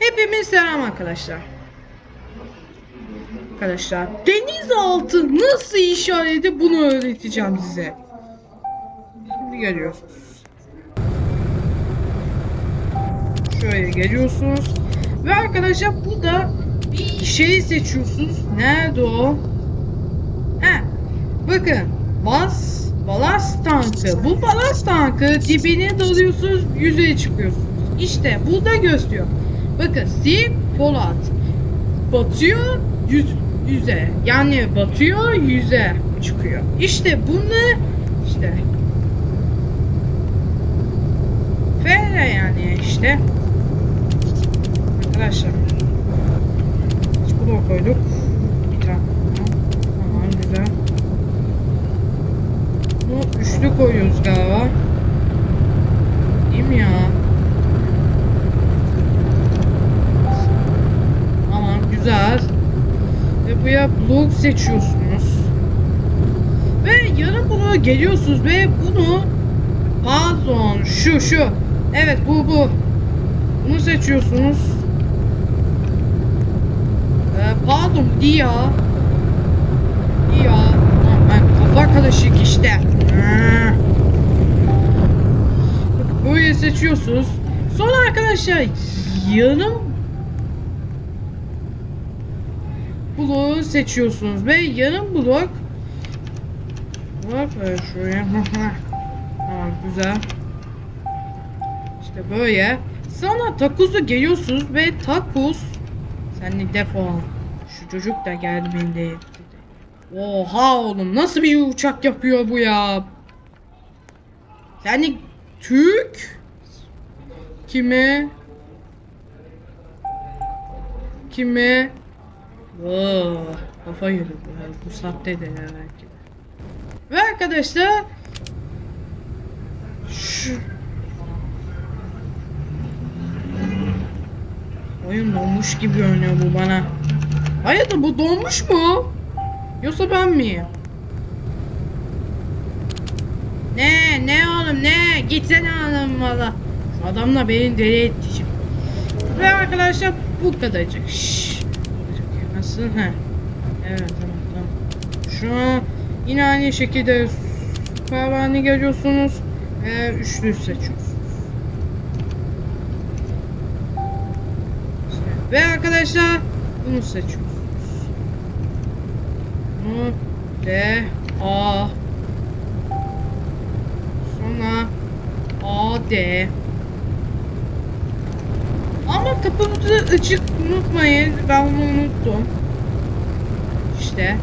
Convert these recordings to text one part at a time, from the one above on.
Hepimiz selam arkadaşlar. Arkadaşlar denizaltı nasıl işareti bunu öğreteceğim size. Şimdi geliyorsunuz. Şöyle geliyorsunuz. Ve arkadaşlar burada bir şey seçiyorsunuz. Nerede o? He. Bakın. Bas. Balast tankı. Bu balast tankı dibine dalıyorsunuz. Yüzeye çıkıyorsunuz. İşte burada gösteriyor. Bakın Steve Polat. Batıyor yüz, yüze. Yani batıyor yüze çıkıyor. İşte bunu işte Fere yani işte. Arkadaşlar. Bunu koyduk. Bir güzel. Bunu üçlü koyuyoruz galiba. Değil mi ya? Güzel. Ve buraya blok seçiyorsunuz. Ve yarım bloğa geliyorsunuz ve bunu Pardon şu şu. Evet bu bu. Bunu seçiyorsunuz. Ee, pardon. Dia. Tamam, ben kafa karışık işte. Böyle seçiyorsunuz. Sonra arkadaşlar yarım bloğu seçiyorsunuz ve yarım blok Bak böyle şuraya. Tamam güzel. İşte böyle. Sonra takuzu geliyorsunuz ve takus sen de defol. Şu çocuk da geldi beni de. Oha oğlum nasıl bir uçak yapıyor bu ya? Yani Türk kime kime Oo, kafa yedi bu. Sahte de belki de. Ve arkadaşlar şu Oyun donmuş gibi görünüyor bu bana. Hayatım bu donmuş mu? Yoksa ben miyim? Ne ne oğlum ne? Gitsene oğlum valla. Adamla beni deli etti. Ve arkadaşlar bu kadarcık. Şşş. Nasıl? He. Evet tamam tamam. Şu an yine aynı şekilde pervane geliyorsunuz. Ve üçlü seçiyorsunuz. Ve arkadaşlar bunu seçiyorsunuz. Bunu D A Sonra A D Ama kapımızı açık unutmayın. Ben onu unuttum. İşte.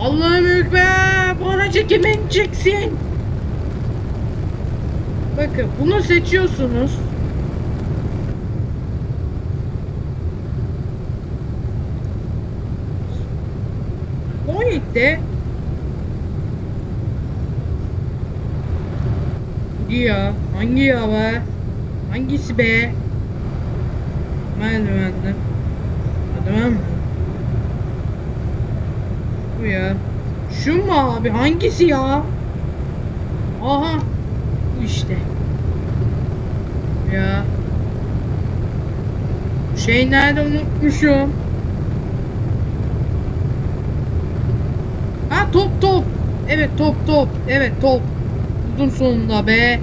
Allah'ım ekber. Bana çekimin çeksin. Bakın bunu seçiyorsunuz. Boeing'de ya hangi ya be? Hangisi be? Merdivende. Merdiven mi? Bu ya. Şu mu abi? Hangisi ya? Aha. Bu işte. Ya. Şey nerede unutmuşum. Ha top top. Evet top top. Evet top. Buldum sonunda be.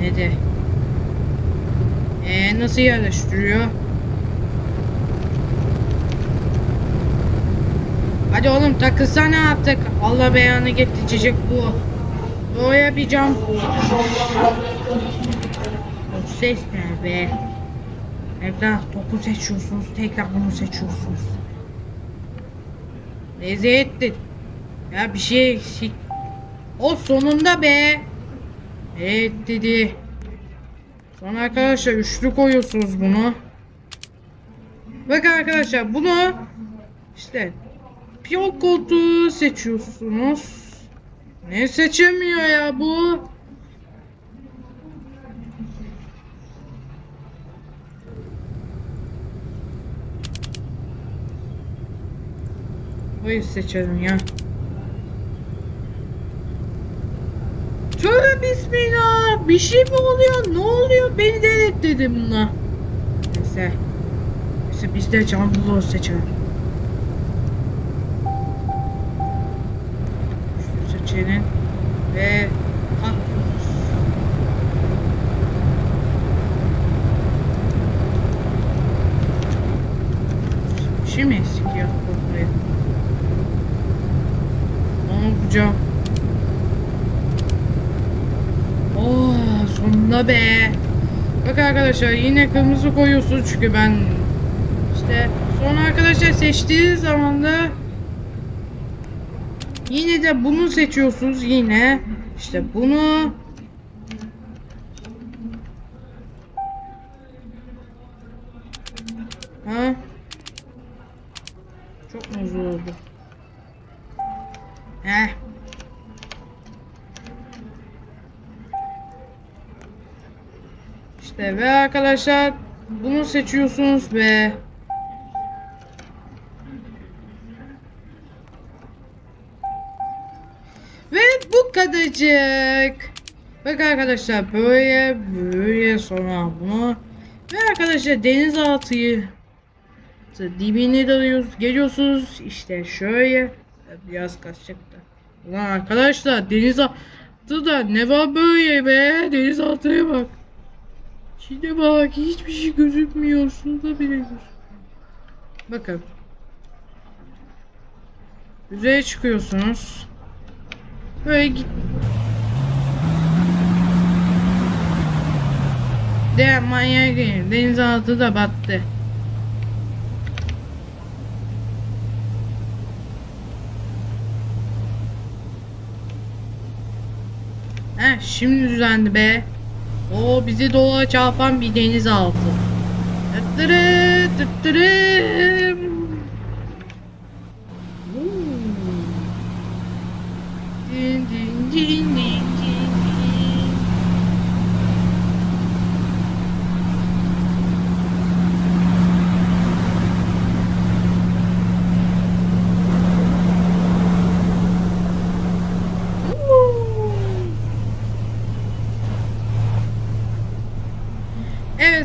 Ne de. Ee, nasıl yerleştiriyor? Hadi oğlum takılsana artık. Allah beyanı getirecek bu. Doğuya bir cam. Ses ne be? Tekrar topu seçiyorsunuz. Tekrar bunu seçiyorsunuz. Lezzetli. Ya bir şey eksik. O sonunda be. Evet dedi. Sonra arkadaşlar üçlü koyuyorsunuz bunu. Bak arkadaşlar bunu işte piyok koltuğu seçiyorsunuz. Ne seçemiyor ya bu? Hayır seçelim ya. Tövbe bismillah. Bir şey mi oluyor? Ne oluyor? Beni deli Evet dedim buna. Neyse. Neyse biz de can buluğu seçelim. Şu seçenin ve atlıyoruz. Şimdi mi sikiyor buraya? Ne yapacağım? Oh sonunda be. Bak arkadaşlar yine kırmızı koyuyorsun çünkü ben işte sonra arkadaşlar seçtiğiniz zaman da yine de bunu seçiyorsunuz yine işte bunu. Ha? Çok mu zor oldu? Heh. İşte ve arkadaşlar bunu seçiyorsunuz ve kadarcık. Bak arkadaşlar böyle böyle sonra bunu ve arkadaşlar denizaltıyı dibine dalıyoruz geliyorsunuz işte şöyle biraz kaçacaktı. Ulan arkadaşlar denizaltı da ne var böyle be denizaltıya bak. Şimdi bak hiçbir şey gözükmüyor. Şurada bile. Bakın. Yüzeye çıkıyorsunuz. Böyle git. De manyak değil. Denizaltı da battı. Heh şimdi düzeldi be. O bizi dola çarpan bir denizaltı. Tıttırı tıttırı. Din din din din.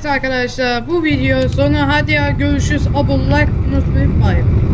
Evet arkadaşlar bu video sonu. Hadi ya görüşürüz. Abone like unutmayın. Bye.